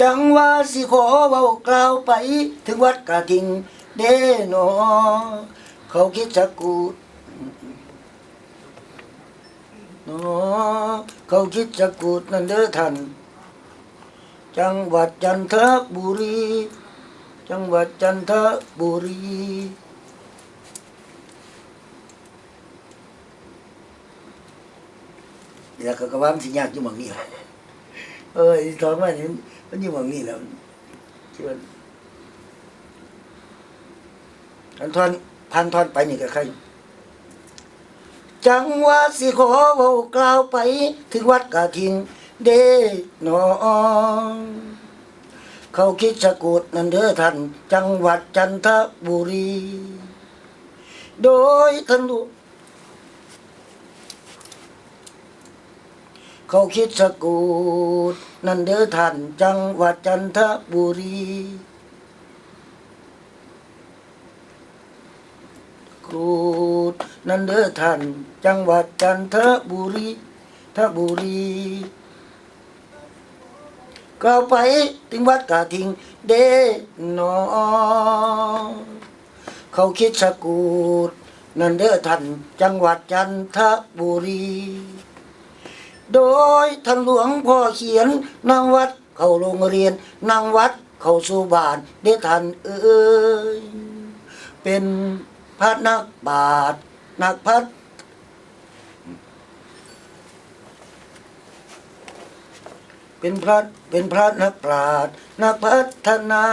จังว่าสิขอเว้ากล่าวไปถึงวัดกะทิงเด้นอเขาคิดจะกูดนอเขาคิดจะกูดนั่นเด้อท่านจังหวัดจันทบุรี จังหวัดจันทบุรีแล้วก็กว่ามันสิยากอยู่หมองนี้ล่ เออไอ้ทองว่านี่มันอยู่หมองนี้แหล้วคิดว่าอันทอนพันทอนไปนี่ก็ใครจังว่าสิขอเว้ากล่าวไป ถึงวัดกะทิงเด้นองเขาคิดสะกูดนันเด้อท่านจังหวัดจันทบุรี โดยท่านลู เขาคิดสะกูดนั่นเด้อท่านจังหวัดจันทบุรีกูดนั่นเด้อท่านจังหวัดจันทบุรีทบุรีก็ไปถึงวัดกาทิงเด้นอเขาคิดสะกูดนั่นเด้อท่านจังหวัดจันทบุรี โดยท่านหลวงพ่อเขียนนางวัดเข้าโรงเรียนนางวัดเข้าสู่บ้านเด้ท่านเอ้ยเป็นพระนักบาทนักพัฒเป็นพระเป็นพระนักปราชญ์นักพัฒนา